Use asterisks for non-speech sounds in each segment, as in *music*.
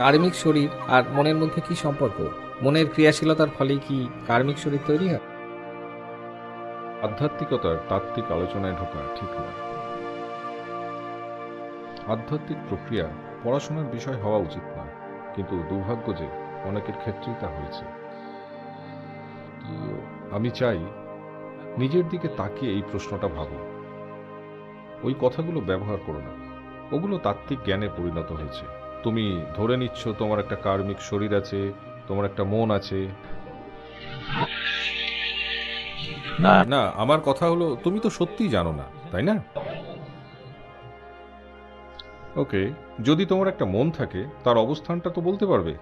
কার্মিক শরীর আর মনের মধ্যে কি সম্পর্ক? মনের ক্রিয়াশীলতার ফলেই কি কার্মিক শরীর তৈরি হয়? আধ্যাত্মিকতার তাত্ত্বিক আলোচনায় ঢোকা ঠিক নয়। আধ্যাত্মিক প্রক্রিয়া পড়াশোনার বিষয় হওয়া উচিত নয়, কিন্তু দুর্ভাগ্য যে অনেকের ক্ষেত্রেই তা হয়েছে। আমি চাই নিজের দিকে তাকিয়ে এই প্রশ্নটা ভাবো। ওই কথাগুলো ব্যবহার করো না। ওগুলো তাত্ত্বিক জ্ঞানে পরিণত হয়েছে। তুমি ধরে নিচ্ছ তোমার একটা কার্মিক শরীর আছে তোমার একটা মন আছে। না। না আমার কথা হলো তুমি তো সত্যিই জানো না তাই না? ওকে যদি তোমার একটা মন থাকে তার অবস্থানটা তো বলতে পারবে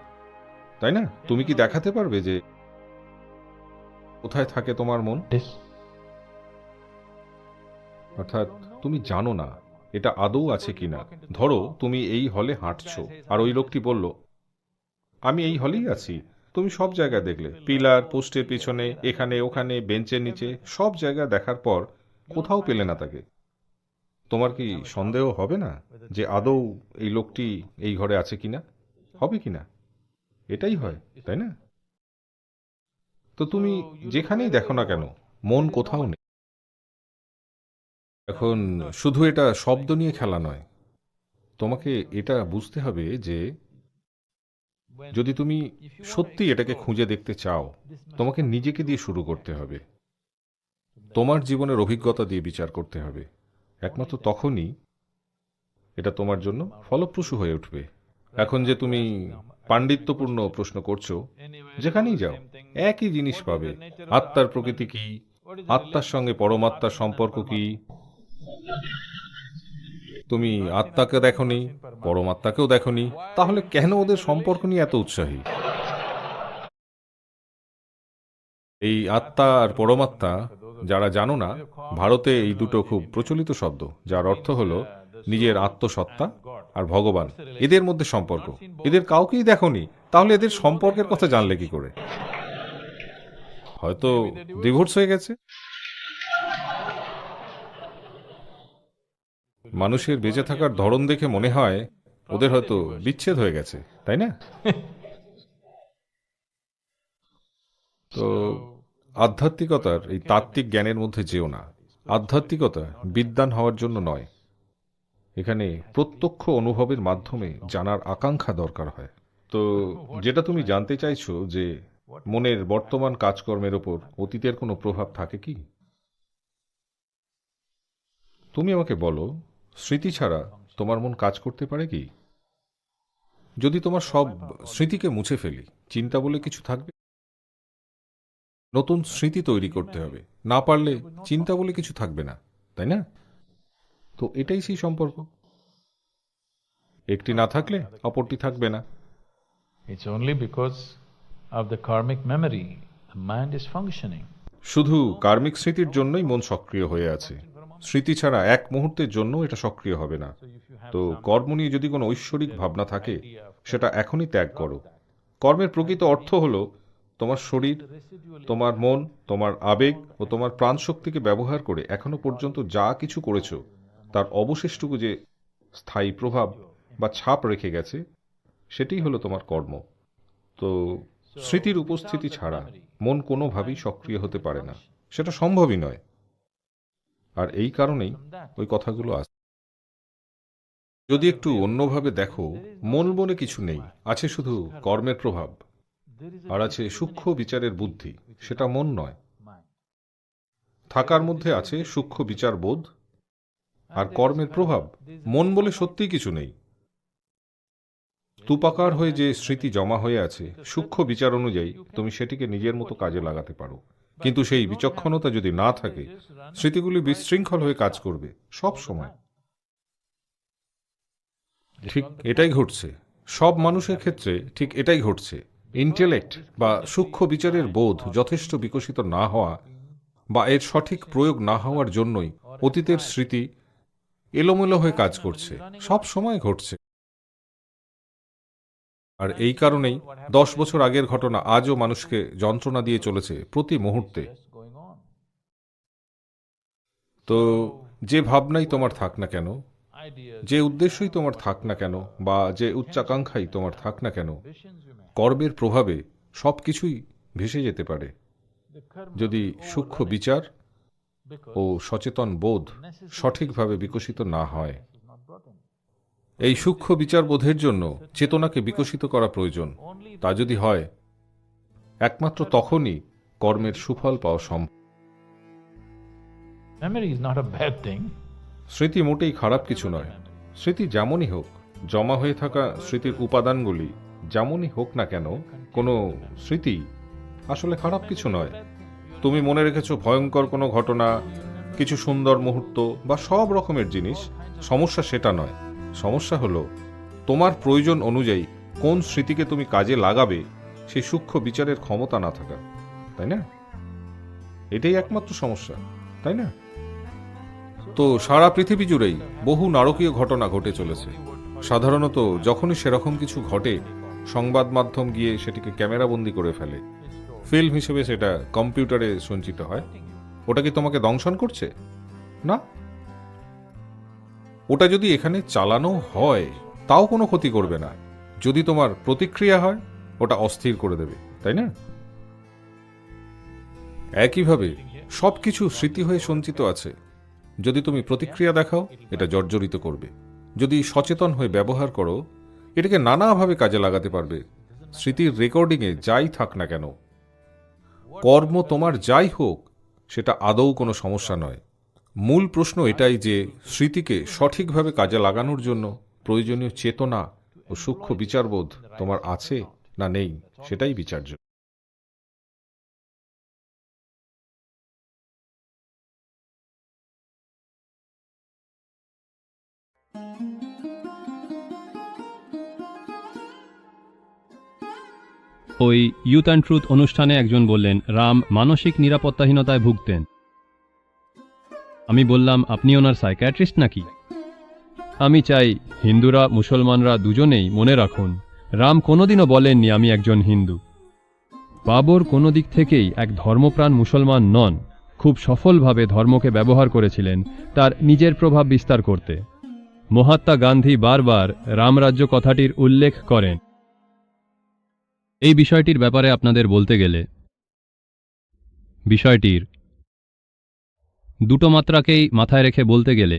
তাই না? তুমি কি দেখাতে পারবে যে কোথায় থাকে তোমার মন? অর্থাৎ তুমি জানো না এটা আদৌ আছে কিনা ধরো, তুমি এই হলে হাঁটছো। আর ওই লোকটি বলল, আমি এই হলেই আছি। তুমি সব জায়গায় দেখলে। পিলার, পোস্টের পিছনে, এখানে, ওখানে, বেঞ্চের নিচে, সব জায়গা দেখার পর কোথাও পেলে না তাকে। তোমার কি সন্দেহ হবে না যে আদৌ এই লোকটি এই ঘরে আছে কিনা হবে কিনা এটাই হয়, তাই না? তো তুমি যেখানেই দেখো না কেন, মন কোথাও নেই। এখন শুধু এটা শব্দ নিয়ে খেলা নয়, তোমাকে এটা বুঝতে হবে যে যদি তুমি সত্যি এটাকে খুঁজে দেখতে চাও, তোমাকে নিজেকে দিয়ে শুরু করতে হবে। তোমার জীবনের অভিজ্ঞতা দিয়ে বিচার করতে হবে। একমাত্র তখনই এটা তোমার জন্য ফলপ্রসূ হয়ে উঠবে। এখন যে তুমি পাণ্ডিত্যপূর্ণ প্রশ্ন করছ, যেখানেই যাও, একই জিনিস পাবে। আত্মার প্রকৃতি কি? আত্মার সঙ্গে পরমাত্মার সম্পর্ক কি? তুমি আত্মাকে দেখনি পরমাত্মাকেও দেখনি, তাহলে কেন ওদের সম্পর্ক নিয়ে এত উৎসাহী? এই আত্মা আর পরমাত্মা যারা জানো না, ভারতে এই দুটো খুব প্রচলিত শব্দ, যার অর্থ হলো নিজের আত্মসত্তা আর ভগবান, এদের মধ্যে সম্পর্ক। এদের কাউকেই দেখনি, তাহলে এদের সম্পর্কের কথা জানলে কি করে? হয়তো ডিভোর্স হয়ে গেছে? মানুষের বেঁচে থাকার ধরন দেখে মনে হয় ওদের হয়তো বিচ্ছেদ হয়ে গেছে তাই না? *laughs* তো আধ্যাত্মিকতার এই তাত্ত্বিক জ্ঞানের মধ্যে যেও না। আধ্যাত্মিকতা বিদ্যান হওয়ার জন্য নয়। এখানে প্রত্যক্ষ অনুভবের মাধ্যমে জানার আকাঙ্ক্ষা দরকার হয়। তো যেটা তুমি জানতে চাইছো যে মনের বর্তমান কাজকর্মের ওপর অতীতের কোনো প্রভাব থাকে কি? তুমি আমাকে বলো স্মৃতি ছাড়া তোমার মন কাজ করতে পারে কি? যদি তোমার সব স্মৃতিকে মুছে ফেলি চিন্তা বলে কিছু থাকবে? নতুন স্মৃতি তৈরি করতে হবে। না পারলে চিন্তা বলে কিছু থাকবে না তাই না? তো এটাই সেই সম্পর্ক। একটি না থাকলে অপরটি থাকবে না। It's only because of the karmic memory the mind is functioning. শুধু কার্মিক স্মৃতির জন্যই মন সক্রিয় হয়ে আছে। স্মৃতি ছাড়া এক মুহূর্তের জন্য এটা সক্রিয় হবে না। তো কর্ম নিয়ে যদি কোনো ঐশ্বরিক ভাবনা থাকে সেটা এখনই ত্যাগ করো। কর্মের প্রকৃত অর্থ হলো তোমার শরীর তোমার মন তোমার আবেগ ও তোমার প্রাণশক্তিকে ব্যবহার করে এখনও পর্যন্ত যা কিছু করেছ তার অবশেষটুকু যে স্থায়ী প্রভাব বা ছাপ রেখে গেছে সেটাই হলো তোমার কর্ম। তো স্মৃতির উপস্থিতি ছাড়া মন কোনোভাবেই সক্রিয় হতে পারে না। সেটা সম্ভবই নয়। আর এই কারণেই ওই কথাগুলো আসে যদি একটু অন্যভাবে দেখো, মন বলে কিছু নেই, আছে শুধু কর্মের প্রভাব, আর আছে সূক্ষ্ম বিচারের বুদ্ধি, সেটা মন নয়। থাকার মধ্যে আছে সূক্ষ্ম বিচার বোধ, আর কর্মের প্রভাব, মন বলে সত্যি কিছু নেই। তুপাকার হয়ে যে স্মৃতি জমা হয়ে আছে, সূক্ষ্ম বিচার অনুযায়ী তুমি সেটিকে নিজের মতো কাজে লাগাতে পারো। কিন্তু সেই বিচক্ষণতা যদি না থাকে, স্মৃতিগুলি বিশৃঙ্খল হয়ে কাজ করবে, সব সময়। ঠিক এটাই ঘটছে। সব মানুষের ক্ষেত্রে ঠিক এটাই ঘটছে। ইন্টেলেক্ট বা সূক্ষ্ম বিচারের বোধ যথেষ্ট বিকশিত না হওয়া বা এর সঠিক প্রয়োগ না হওয়ার জন্যই অতীতের স্মৃতি এলোমেলো হয়ে কাজ করছে। সব সময় ঘটছে। আর এই কারণেই দশ বছর আগের ঘটনা আজও মানুষকে যন্ত্রণা দিয়ে চলেছে প্রতি মুহূর্তে। তো যে ভাবনাই তোমার থাক না কেন, যে উদ্দেশ্যই তোমার থাক না কেন, বা যে উচ্চাকাঙ্ক্ষাই তোমার থাক না কেন, কর্মের প্রভাবে সব কিছুই ভেসে যেতে পারে। যদি সূক্ষ্ম বিচার ও সচেতন বোধ সঠিকভাবে বিকশিত না হয় এই সূক্ষ্ম বিচার বোধের জন্য চেতনাকে বিকশিত করা প্রয়োজন। তা যদি হয় একমাত্র তখনই কর্মের সুফল পাওয়া সম্ভব. স্মৃতি মোটেই খারাপ কিছু নয়। স্মৃতি যেমনই হোক জমা হয়ে থাকা স্মৃতির উপাদানগুলি যেমনই হোক না কেন কোনো স্মৃতি আসলে খারাপ কিছু নয়। তুমি মনে রেখেছো ভয়ঙ্কর কোনো ঘটনা কিছু সুন্দর মুহূর্ত বা সব রকমের জিনিস সমস্যা সেটা নয়। সমস্যা হলো, তোমার প্রয়োজন অনুযায়ী কোন স্মৃতিকে তুমি কাজে লাগাবে সেই সূক্ষ্ম বিচারের ক্ষমতা না থাকা, তাই না? এটাই একমাত্র সমস্যা, তাই না? তো সারা পৃথিবী জুড়েই বহু নারকীয় ঘটনা ঘটে চলেছে। সাধারণত যখনই সেরকম কিছু ঘটে, সংবাদ মাধ্যম গিয়ে সেটিকে ক্যামেরাবন্দি করে ফেলে। ফিল্ম হিসেবে সেটা কম্পিউটারে সঞ্চিত হয়। ওটা কি তোমাকে দংশন করছে? না? ওটা যদি এখানে চালানো হয়, তাও কোনো ক্ষতি করবে না। যদি তোমার প্রতিক্রিয়া হয়, ওটা অস্থির করে দেবে, তাই না? একইভাবে সব কিছু স্মৃতি হয়ে সঞ্চিত আছে। যদি তুমি প্রতিক্রিয়া দেখাও, এটা জর্জরিত করবে। যদি সচেতন হয়ে ব্যবহার করো, এটাকে নানাভাবে কাজে লাগাতে পারবে। স্মৃতির রেকর্ডিংয়ে যাই থাক না কেন। কর্ম তোমার যাই হোক, সেটা আদৌ কোনো সমস্যা নয়। মূল প্রশ্ন এটাই যে স্মৃতিকে সঠিকভাবে কাজে লাগানোর জন্য প্রয়োজনীয় চেতনা ও সূক্ষ্ম বিচারবোধ তোমার আছে না নেই, সেটাই বিচার্য। ওই ইউথ অ্যান্ড ট্রুথ অনুষ্ঠানে একজন বললেন, রাম মানসিক নিরাপত্তাহীনতায় ভুগতেন। আমি বললাম, আপনি ওনার সাইকিয়াট্রিস্ট নাকি? আমি চাই, হিন্দুরা, মুসলমানরা দুজনেই মনে রাখুন, রাম কোনোদিনও বলেননি আমি একজন হিন্দু। বাবর কোনো দিক থেকেই এক ধর্মপ্রাণ মুসলমান নন, খুব সফলভাবে ধর্মকে ব্যবহার করেছিলেন, তার নিজের প্রভাব বিস্তার করতে। মহাত্মা গান্ধী বারবার রামরাজ্য কথাটির উল্লেখ করেন। এই বিষয়টির ব্যাপারে আপনাদের বলতে গেলে, বিষয়টির দুটো মাত্রাকেই মাথায় রেখে বলতে গেলে,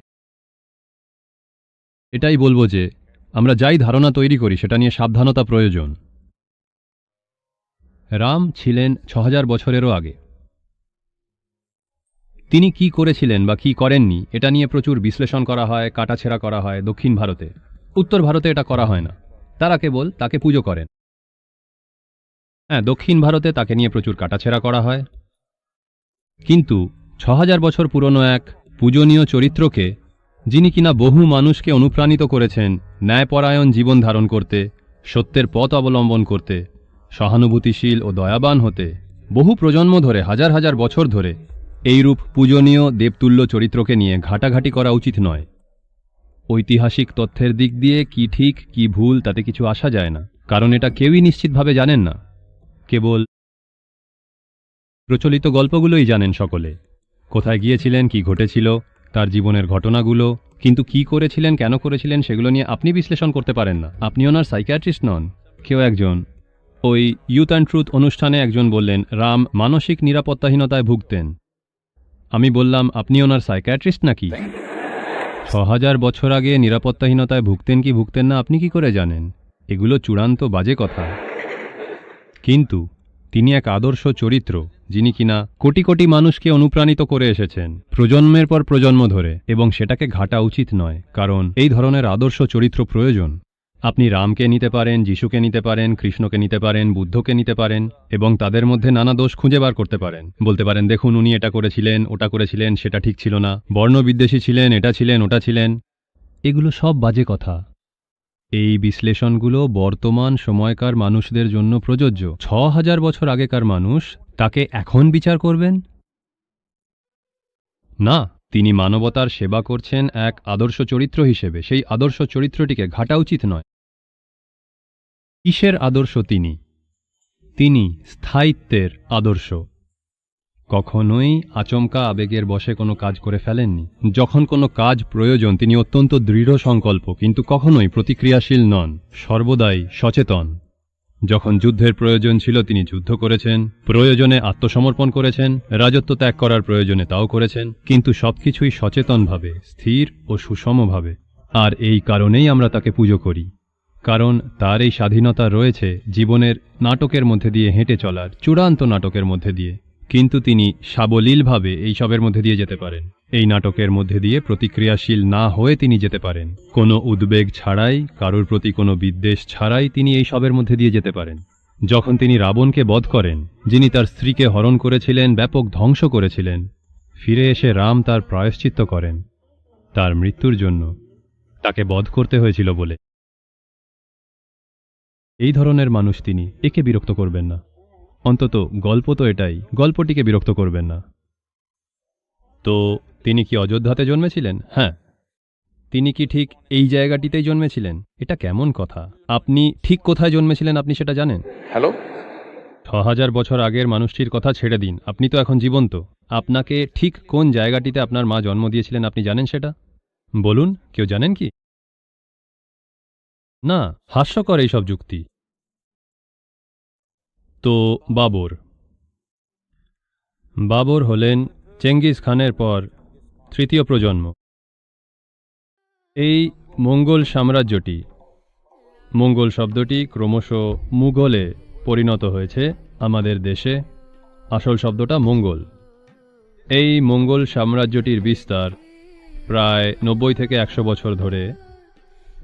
এটাই বলব যে, আমরা যাই ধারণা তৈরি করি সেটা নিয়ে সাবধানতা প্রয়োজন। রাম ছিলেন ছ হাজার বছরেরও আগে। তিনি কি করেছিলেন বা কি করেননি, এটা নিয়ে প্রচুর বিশ্লেষণ করা হয়, কাটাছেড়া করা হয় দক্ষিণ ভারতে। উত্তর ভারতে এটা করা হয় না। তারা কেবল তাকে পুজো করেন। হ্যাঁ দক্ষিণ ভারতে তাকে নিয়ে প্রচুর কাটাছেড়া করা হয়। কিন্তু ছ বছর পুরনো এক পূজনীয় চরিত্রকে, যিনি কিনা বহু মানুষকে অনুপ্রাণিত করেছেন ন্যায়পরায়ণ জীবন ধারণ করতে, সত্যের পথ অবলম্বন করতে, সহানুভূতিশীল ও দয়াবান হতে, বহু প্রজন্ম ধরে, হাজার হাজার বছর ধরে এইরূপ পূজনীয় দেবতুল্য চরিত্রকে নিয়ে ঘাটাঘাটি করা উচিত নয়। ঐতিহাসিক তথ্যের দিক দিয়ে কি ঠিক, কি ভুল, তাতে কিছু আসা যায় না, কারণ এটা কেউই নিশ্চিতভাবে জানেন না। কেবল প্রচলিত গল্পগুলোই জানেন সকলে। কোথায় গিয়েছিলেন, কি ঘটেছিল, তার জীবনের ঘটনাগুলো, কিন্তু কি করেছিলেন, কেন করেছিলেন, সেগুলো নিয়ে আপনি বিশ্লেষণ করতে পারেন না। আপনি ওনার সাইকিয়াট্রিস্ট নন। কেউ একজন। ওই ইউথ অ্যান্ড ট্রুথ অনুষ্ঠানে একজন বললেন, রাম মানসিক নিরাপত্তাহীনতায় ভুগতেন। আমি বললাম, আপনি ওনার সাইকিয়াট্রিস্ট নাকি? ছ হাজার বছর আগে নিরাপত্তাহীনতায় ভুগতেন কি ভুগতেন না, আপনি কি করে জানেন? এগুলো চূড়ান্ত বাজে কথা। কিন্তু তিনি এক আদর্শ চরিত্র। যিনি কিনা কোটি কোটি মানুষকে অনুপ্রাণিত করে এসেছেন, প্রজন্মের পর প্রজন্ম ধরে, এবং সেটাকে ঘাটা উচিত নয়, কারণ এই ধরনের আদর্শ চরিত্র প্রয়োজন। আপনি রামকে নিতে পারেন, যিশুকে নিতে পারেন, কৃষ্ণকে নিতে পারেন, বুদ্ধকে নিতে পারেন, এবং তাদের মধ্যে নানা দোষ খুঁজে বার করতে পারেন। বলতে পারেন, দেখুন, উনি এটা করেছিলেন, ওটা করেছিলেন, সেটা ঠিক ছিল না। বর্ণবিদ্বেষী ছিলেন, এটা ছিলেন, ওটা ছিলেন। এগুলো সব বাজে কথা। এই বিশ্লেষণগুলো বর্তমান সময়কার মানুষদের জন্য প্রযোজ্য। ছ হাজার বছর আগেকার মানুষ তাকে এখন বিচার করবেন? না, তিনি মানবতার সেবা করছেন এক আদর্শ চরিত্র হিসেবে। সেই আদর্শ চরিত্রটিকে ঘাটা উচিত নয়। কিসের আদর্শ তিনি? তিনি স্থায়িত্বের আদর্শ। কখনোই আচমকা আবেগের বশে কোনো কাজ করে ফেলেননি। যখন কোনো কাজ প্রয়োজন, তিনি অত্যন্ত দৃঢ় সংকল্প, কিন্তু কখনোই প্রতিক্রিয়াশীল নন, সর্বদাই সচেতন। যখন যুদ্ধের প্রয়োজন ছিল, তিনি যুদ্ধ করেছেন, প্রয়োজনে আত্মসমর্পণ করেছেন, রাজত্ব ত্যাগ করার প্রয়োজনে তাও করেছেন, কিন্তু সবকিছুই সচেতনভাবে, স্থির ও সুষমভাবে। আর এই কারণেই আমরা তাকে পুজো করি। কারণ তার এই স্বাধীনতা রয়েছে জীবনের নাটকের মধ্যে দিয়ে হেঁটে চলার, চূড়ান্ত নাটকের মধ্যে দিয়ে। কিন্তু তিনি সাবলীলভাবে এই সবের মধ্যে দিয়ে যেতে পারেন। এই নাটকের মধ্যে দিয়ে প্রতিক্রিয়াশীল না হয়ে তিনি যেতে পারেন। কোনো উদ্বেগ ছাড়াই, কারোর প্রতি কোনো বিদ্বেষ ছাড়াই তিনি এই সবের মধ্যে দিয়ে যেতে পারেন। যখন তিনি রাবণকে বধ করেন, যিনি তার স্ত্রীকে হরণ করেছিলেন, ব্যাপক ধ্বংস করেছিলেন, ফিরে এসে রাম তার প্রায়শ্চিত্ত করেন। তার মৃত্যুর জন্য তাকে বধ করতে হয়েছিল বলে। এই ধরনের মানুষ তিনি, একে বিরক্ত করবেন না। অন্তত গল্প তো এটাই। গল্পটিকে বিরক্ত করবেন না। তো তিনি কি অযোধ্যাতে জন্মেছিলেন? হ্যাঁ। তিনি কি ঠিক এই জায়গাটিতেই জন্মেছিলেন? এটা কেমন কথা? আপনি ঠিক কোথায় জন্মেছিলেন আপনি সেটা জানেন? হ্যালো? ছ হাজার বছর আগের মানুষটির কথা ছেড়ে দিন। আপনি তো এখন জীবন্ত। আপনাকে ঠিক কোন জায়গাটিতে আপনার মা জন্ম দিয়েছিলেন আপনি জানেন সেটা? বলুন কেউ জানেন কি? না হাস্যকর এইসব যুক্তি। তো বাবর। বাবর হলেন চেঙ্গিস খানের পর তৃতীয় প্রজন্ম। এই মঙ্গল সাম্রাজ্যটি, মঙ্গল শব্দটি ক্রমশ মুঘলে পরিণত হয়েছে আমাদের দেশে, আসল শব্দটা মঙ্গল। এই মঙ্গল সাম্রাজ্যটির বিস্তার প্রায় নব্বই থেকে একশো বছর ধরে,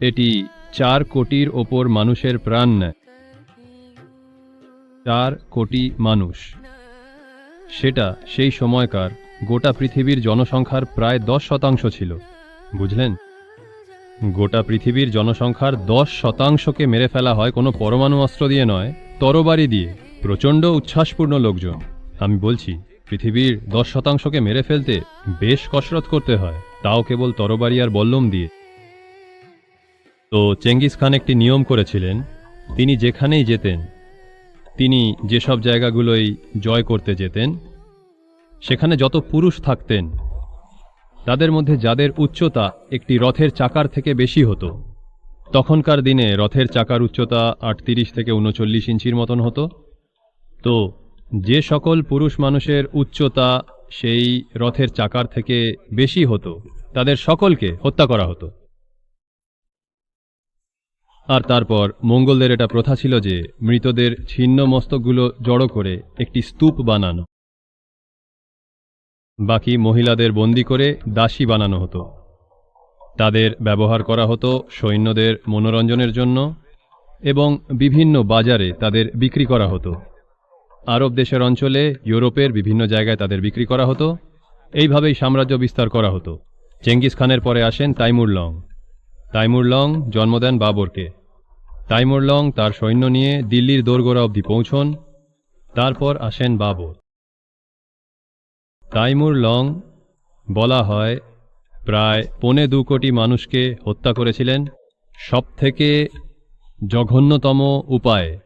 এটি চার কোটির ওপর মানুষের প্রাণ নেয়। চার কোটি মানুষ। সেটা সেই সময়কার গোটা পৃথিবীর জনসংখ্যার প্রায় দশ শতাংশ ছিল। বুঝলেন? গোটা পৃথিবীর জনসংখ্যার দশ শতাংশকে মেরে ফেলা হয় কোনো পরমাণু অস্ত্র দিয়ে নয়, তরবারি দিয়ে। প্রচণ্ড উচ্ছ্বাসপূর্ণ লোকজন। আমি বলছি, পৃথিবীর দশ শতাংশকে মেরে ফেলতে বেশ কসরত করতে হয়, তাও কেবল তরবারি আর বল্লম দিয়ে। তো চেঙ্গিস খান একটি নিয়ম করেছিলেন, তিনি যেখানেই যেতেন তিনি যেসব জায়গাগুলোই জয় করতে যেতেন, সেখানে যত পুরুষ থাকতেন, তাদের মধ্যে যাদের উচ্চতা একটি রথের চাকার থেকে বেশি হতো, তখনকার দিনে রথের চাকার উচ্চতা আটত্রিশ থেকে উনচল্লিশ ইঞ্চির মতন হতো। তো যে সকল পুরুষ মানুষের উচ্চতা সেই রথের চাকার থেকে বেশি হতো, তাদের সকলকে হত্যা করা হতো। আর তারপর মঙ্গলদের এটা প্রথা ছিল যে মৃতদের ছিন্ন মস্তকগুলো জড়ো করে একটি স্তূপ বানানো। বাকি মহিলাদের বন্দি করে দাসী বানানো হতো। তাদের ব্যবহার করা হতো সৈন্যদের মনোরঞ্জনের জন্য এবং বিভিন্ন বাজারে তাদের বিক্রি করা হতো। আরব দেশের অঞ্চলে ইউরোপের বিভিন্ন জায়গায় তাদের বিক্রি করা হতো। এইভাবেই সাম্রাজ্য বিস্তার করা হতো। চেঙ্গিস খানের পরে আসেন তাইমুর লং। তাইমুর লং জন্ম দেন বাবরকে। তাইমুর লং তার সৈন্য নিয়ে দিল্লির দোরগোড়া অবধি পৌঁছন, তারপর আসেন বাবর। তাইমুর লং, বলা হয়, প্রায় পৌনে দু কোটি মানুষকে হত্যা করেছিলেন। সবথেকে জঘন্যতম উপায়ে,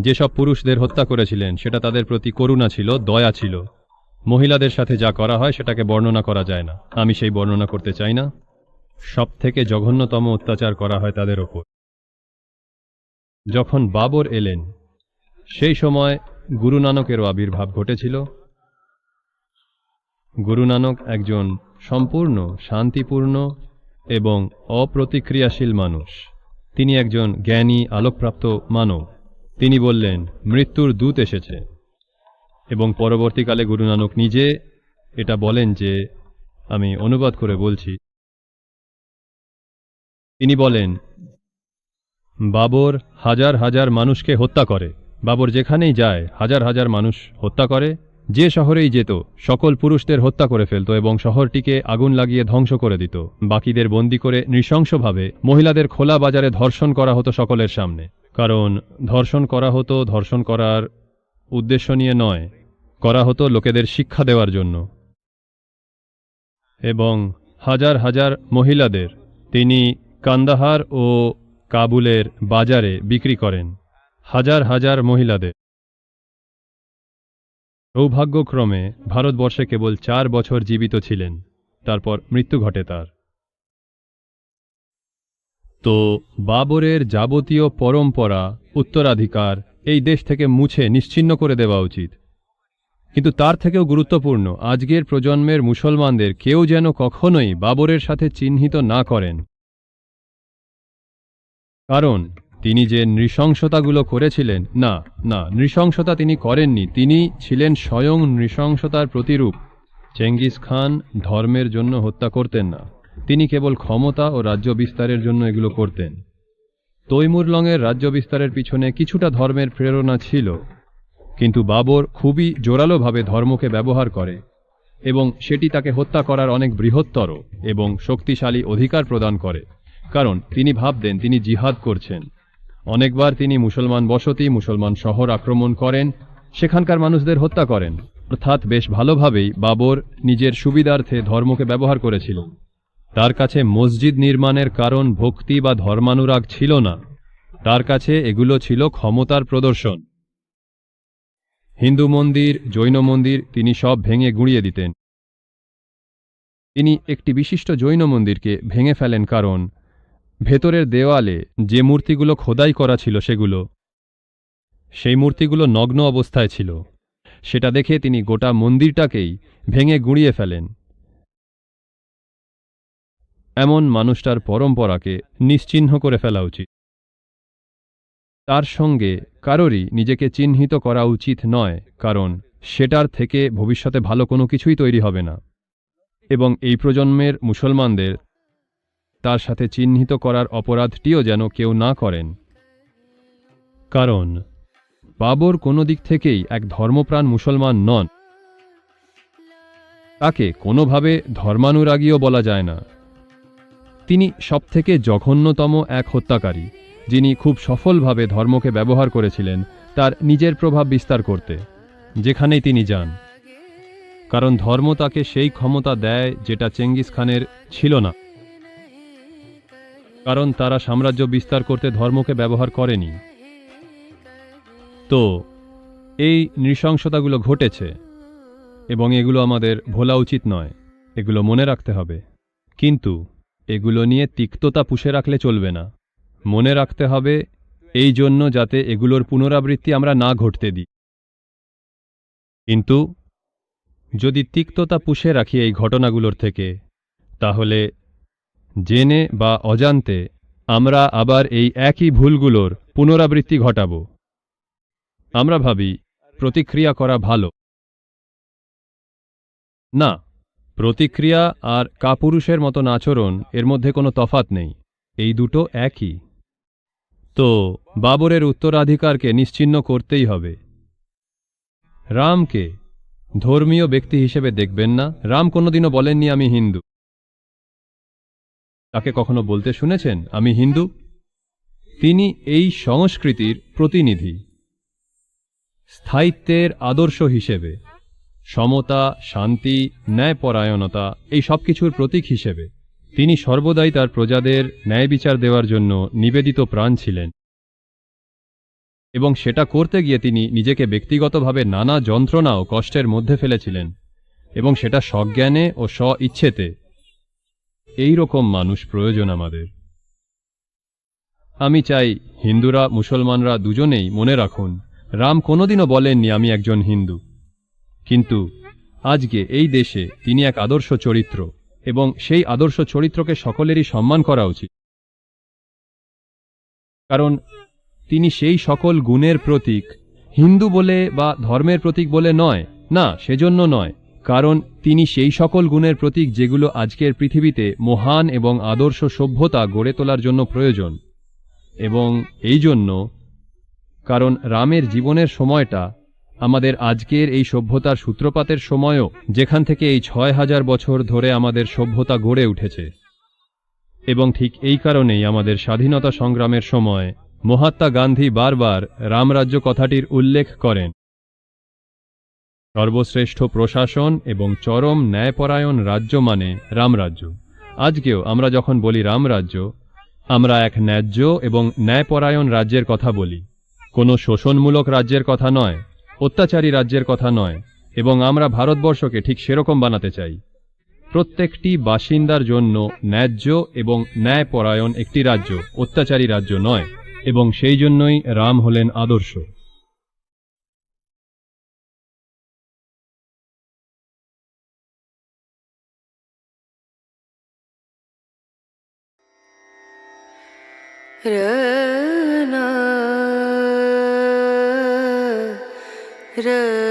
যেসব পুরুষদের হত্যা করেছিলেন, সেটা তাদের প্রতি করুণা ছিল, দয়া ছিল। মহিলাদের সাথে যা করা হয়, সেটাকে বর্ণনা করা যায় না। আমি সেই বর্ণনা করতে চাই না। সব থেকে জঘন্যতম অত্যাচার করা হয় তাদের ওপর। যখন বাবর এলেন, সেই সময় গুরু নানকেরও আবির্ভাব ঘটেছিল। গুরু নানক একজন সম্পূর্ণ, শান্তিপূর্ণ এবং অপ্রতিক্রিয়াশীল মানুষ। তিনি একজন জ্ঞানী, আলোকপ্রাপ্ত মানব। তিনি বললেন, মৃত্যুর দূত এসেছে। এবং পরবর্তীকালে গুরু নানক নিজে এটা বলেন যে, আমি অনুবাদ করে বলছি তিনি বলেন, বাবর হাজার হাজার মানুষকে হত্যা করে। বাবর যেখানেই যায়, হাজার হাজার মানুষ হত্যা করে। যে শহরেই যেত, সকল পুরুষদের হত্যা করে ফেলত এবং শহরটিকে আগুন লাগিয়ে ধ্বংস করে দিত। বাকিদের বন্দি করে নৃশংসভাবে মহিলাদের খোলা বাজারে ধর্ষণ করা হতো সকলের সামনে। কারণ ধর্ষণ করা হতো ধর্ষণ করার উদ্দেশ্য নিয়ে নয়, করা হতো লোকেদের শিক্ষা দেওয়ার জন্য। এবং হাজার হাজার মহিলাদের তিনি কান্দাহার ও কাবুলের বাজারে বিক্রি করেন হাজার হাজার মহিলাদের। সৌভাগ্যক্রমে ভারতবর্ষে কেবল চার বছর জীবিত ছিলেন, তারপর মৃত্যু ঘটে তার। তো বাবরের যাবতীয় পরম্পরা, উত্তরাধিকার এই দেশ থেকে মুছে নিশ্চিহ্ন করে দেওয়া উচিত। কিন্তু তার থেকেও গুরুত্বপূর্ণ, আজকের প্রজন্মের মুসলমানদের কেউ যেন কখনোই বাবরের সাথে চিহ্নিত না করেন। কারণ তিনি যে নৃশংসতাগুলো করেছিলেন, না না, নৃশংসতা তিনি করেননি। তিনি ছিলেন স্বয়ং নৃশংসতার প্রতিরূপ। চেঙ্গিস খান ধর্মের জন্য হত্যা করতেন না। তিনি কেবল ক্ষমতা ও রাজ্য বিস্তারের জন্য এগুলো করতেন। তৈমুরলংয়ের রাজ্য বিস্তারের পিছনে কিছুটা ধর্মের প্রেরণা ছিল, কিন্তু বাবর খুবই জোরালোভাবে ধর্মকে ব্যবহার করে এবং সেটি তাকে হত্যা করার অনেক বৃহত্তর এবং শক্তিশালী অধিকার প্রদান করে। কারণ তিনি ভাবতেন তিনি জিহাদ করছেন। অনেকবার তিনি মুসলমান বসতি, মুসলমান শহর আক্রমণ করেন, সেখানকার মানুষদের হত্যা করেন। অর্থাৎ বেশ ভালোভাবেই বাবর নিজের সুবিধার্থে ধর্মকে ব্যবহার করেছিলেন। তার কাছে মসজিদ নির্মাণের কারণ ভক্তি বা ধর্মানুরাগ ছিল না। তার কাছে এগুলো ছিল ক্ষমতার প্রদর্শন। হিন্দু মন্দির, জৈন মন্দির তিনি সব ভেঙে গুঁড়িয়ে দিতেন। তিনি একটি বিশিষ্ট জৈন মন্দিরকে ভেঙে ফেলেন কারণ ভেতরের দেওয়ালে যে মূর্তিগুলো খোদাই করা ছিল সেগুলো, সেই মূর্তিগুলো নগ্ন অবস্থায় ছিল। সেটা দেখে তিনি গোটা মন্দিরটাকেই ভেঙে গুঁড়িয়ে ফেলেন। এমন মানুষটার পরম্পরাকে নিশ্চিহ্ন করে ফেলা উচিত। তার সঙ্গে কারোরই নিজেকে চিহ্নিত করা উচিত নয়, কারণ সেটার থেকে ভবিষ্যতে ভালো কোনো কিছুই তৈরি হবে না। এবং এই প্রজন্মের মুসলমানদের তার সাথে চিহ্নিত করার অপরাধটিও যেন কেউ না করেন। কারণ, বাবর কোনো দিক থেকেই এক ধর্মপ্রাণ মুসলমান নন। তাকে কোনোভাবে ধর্মানুরাগীও বলা যায় না। তিনি সবথেকে জঘন্যতম এক হত্যাকারী, যিনি খুব সফলভাবে ধর্মকে ব্যবহার করেছিলেন তার নিজের প্রভাব বিস্তার করতে, যেখানেই তিনি যান। কারণ ধর্ম তাকে সেই ক্ষমতা দেয় যেটা চেঙ্গিস খানের ছিল না। কারণ তারা সাম্রাজ্য বিস্তার করতে ধর্মকে ব্যবহার করেনি। তো, এই নৃশংসতাগুলো ঘটেছে, এবং এগুলো আমাদের ভোলা উচিত নয়, এগুলো মনে রাখতে হবে। কিন্তু, এগুলো নিয়ে তিক্ততা পুষে রাখলে চলবে না। মনে রাখতে হবে, এই জন্য যাতে এগুলোর পুনরাবৃত্তি আমরা না ঘটতে দিই। কিন্তু, যদি তিক্ততা পুষে রাখি এই ঘটনাগুলোর থেকে, তাহলে জেনে বা অজান্তে আমরা আবার এই একই ভুলগুলোর পুনরাবৃত্তি ঘটাব। আমরা ভাবি, প্রতিক্রিয়া করা ভালো। না, প্রতিক্রিয়া আর কাপুরুষের মতন আচরণ এর মধ্যে কোনো তফাত নেই। এই দুটো একই। তো, বাবরের উত্তরাধিকারকে নিশ্চিহ্ন করতেই হবে। রামকে ধর্মীয় ব্যক্তি হিসেবে দেখবেন না। রাম কোনোদিনও বলেননি আমি হিন্দু। তাকে কখনো বলতে শুনেছেন, আমি হিন্দু? তিনি এই সংস্কৃতির প্রতিনিধি। স্থায়িত্বের আদর্শ হিসেবে, সমতা, শান্তি, ন্যায়পরায়ণতা, এই সব কিছুর প্রতীক হিসেবে, তিনি সর্বদাই তার প্রজাদের ন্যায় বিচার দেওয়ার জন্য নিবেদিত প্রাণ ছিলেন। এবং সেটা করতে গিয়ে তিনি নিজেকে ব্যক্তিগতভাবে নানা যন্ত্রণা ও কষ্টের মধ্যে ফেলেছিলেন এবং সেটা সজ্ঞানে ও স্ব ইচ্ছেতে এই রকম মানুষ প্রয়োজন আমাদের। আমি চাই হিন্দুরা, মুসলমানরা দুজনেই মনে রাখুন, রাম কোনোদিনও বলেননি আমি একজন হিন্দু। কিন্তু আজকে এই দেশে তিনি এক আদর্শ চরিত্র এবং সেই আদর্শ চরিত্রকে সকলেরই সম্মান করা উচিত। কারণ তিনি সেই সকল গুণের প্রতীক, হিন্দু বলে বা ধর্মের প্রতীক বলে নয়, না, সেজন্য নয়। কারণ তিনি সেই সকল গুণের প্রতীক যেগুলো আজকের পৃথিবীতে মহান এবং আদর্শ সভ্যতা গড়ে তোলার জন্য প্রয়োজন। এবং এই জন্য, কারণ রামের জীবনের সময়টা আমাদের আজকের এই সভ্যতার সূত্রপাতের সময়ও, যেখান থেকে এই ছয় হাজার বছর ধরে আমাদের সভ্যতা গড়ে উঠেছে। এবং ঠিক এই কারণেই আমাদের স্বাধীনতা সংগ্রামের সময় মহাত্মা গান্ধী বারবার রামরাজ্য কথাটির উল্লেখ করেন। সর্বশ্রেষ্ঠ প্রশাসন এবং চরম ন্যায়পরায়ণ রাজ্য মানে রামরাজ্য। আজকেও আমরা যখন বলি রামরাজ্য, আমরা এক ন্যায্য এবং ন্যায়পরায়ণ রাজ্যের কথা বলি। কোনো শোষণমূলক রাজ্যের কথা নয়, অত্যাচারী রাজ্যের কথা নয়, এবং আমরা ভারতবর্ষকে ঠিক সেরকম বানাতে চাই। প্রত্যেকটি বাসিন্দার জন্য ন্যায্য এবং ন্যায়পরায়ণ একটি রাজ্য অত্যাচারী রাজ্য নয়, এবং সেই জন্যই রাম হলেন আদর্শ। ರ ರ